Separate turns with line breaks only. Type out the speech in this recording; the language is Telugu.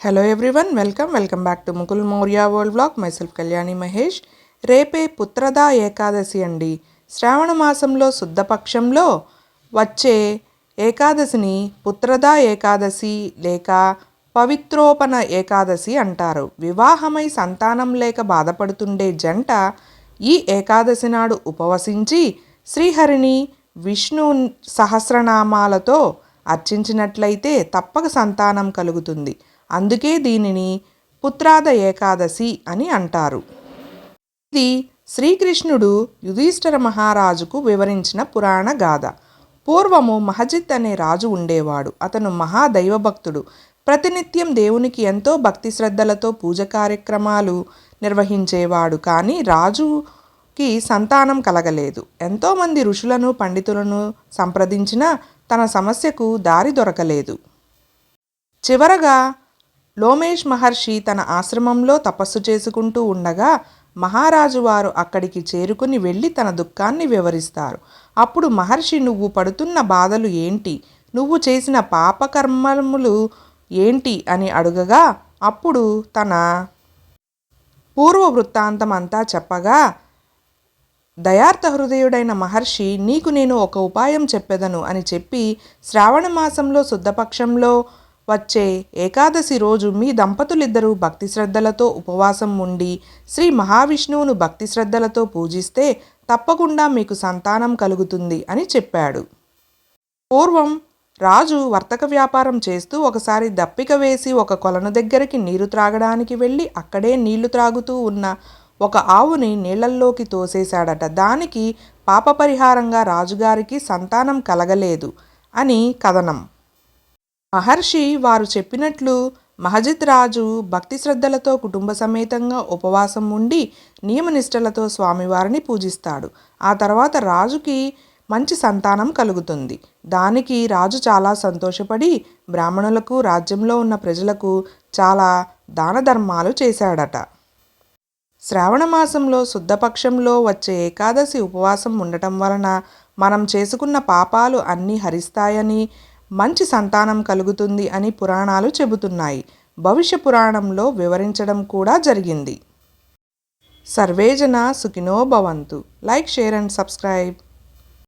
Hello everyone welcome welcome back to Mukul Maurya world blog myself Kalyani Mahesh రేపే పుత్రదా ఏకాదశి అండి. శ్రావణ మాసంలో శుద్ధపక్షంలో వచ్చే ఏకాదశిని పుత్రదా ఏకాదశి లేక పవిత్రోపన ఏకాదశి అంటారు. వివాహమై సంతానం లేక బాధపడుతుండే జంట ఈ ఏకాదశి నాడు ఉపవసించి శ్రీహరిని విష్ణు సహస్రనామాలతో అర్చించినట్లయితే తప్పక సంతానం కలుగుతుంది. అందుకే దీనిని పుత్రాద ఏకాదశి అని అంటారు. ఇది శ్రీకృష్ణుడు యుధిష్ఠర మహారాజుకు వివరించిన పురాణ గాథ. పూర్వము మహజిత్ అనే రాజు ఉండేవాడు. అతను మహాదైవభక్తుడు. ప్రతినిత్యం దేవునికి ఎంతో భక్తి శ్రద్ధలతో పూజ కార్యక్రమాలు నిర్వహించేవాడు. కానీ రాజుకి సంతానం కలగలేదు. ఎంతోమంది ఋషులను పండితులను సంప్రదించినా తన సమస్యకు దారి దొరకలేదు. చివరగా లోమేష్ మహర్షి తన ఆశ్రమంలో తపస్సు చేసుకుంటూ ఉండగా మహారాజు వారు అక్కడికి చేరుకుని వెళ్ళి తన దుఃఖాన్ని వివరిస్తారు. అప్పుడు మహర్షి నువ్వు పడుతున్న బాధలు ఏంటి? నువ్వు చేసిన పాపకర్మములు ఏంటి? అని అడుగగా అప్పుడు తన పూర్వ వృత్తాంతం అంతా చెప్పగా దయార్థ హృదయుడైన మహర్షి నీకు నేను ఒక ఉపాయం చెప్పెదను అని చెప్పి శ్రావణ మాసంలో శుద్ధపక్షంలో వచ్చే ఏకాదశి రోజు మీ దంపతులిద్దరూ భక్తి శ్రద్ధలతో ఉపవాసం ఉండి శ్రీ మహావిష్ణువును భక్తి శ్రద్ధలతో పూజిస్తే తప్పకుండా మీకు సంతానం కలుగుతుంది అని చెప్పాడు. పూర్వం రాజు వర్తక వ్యాపారం చేస్తూ ఒకసారి దప్పిక వేసి ఒక కొలను దగ్గరికి నీరు త్రాగడానికి వెళ్ళి అక్కడే నీళ్ళు త్రాగుతూ ఉన్న ఒక ఆవుని నీళ్ళల్లోకి తోసేశాడట. దానికి పాప పరిహారంగా రాజుగారికి సంతానం కలగలేదు అని కథనం. మహర్షి వారు చెప్పినట్లు మహజిత్ రాజు భక్తి శ్రద్ధలతో కుటుంబ సమేతంగా ఉపవాసం ఉండి నియమనిష్టలతో స్వామివారిని పూజిస్తాడు. ఆ తర్వాత రాజుకి మంచి సంతానం కలుగుతుంది. దానికి రాజు చాలా సంతోషపడి బ్రాహ్మణులకు రాజ్యంలో ఉన్న ప్రజలకు చాలా దాన ధర్మాలు చేశాడట. శ్రావణ మాసంలో శుద్ధపక్షంలో వచ్చే ఏకాదశి ఉపవాసం ఉండటం వలన మనం చేసుకున్న పాపాలు అన్నీ హరిస్తాయని మంచి సంతానం కలుగుతుంది అని పురాణాలు చెబుతున్నాయి. భవిష్య పురాణంలో వివరించడం కూడా జరిగింది. సర్వేజన సుఖినో భవంతు. Like share and subscribe.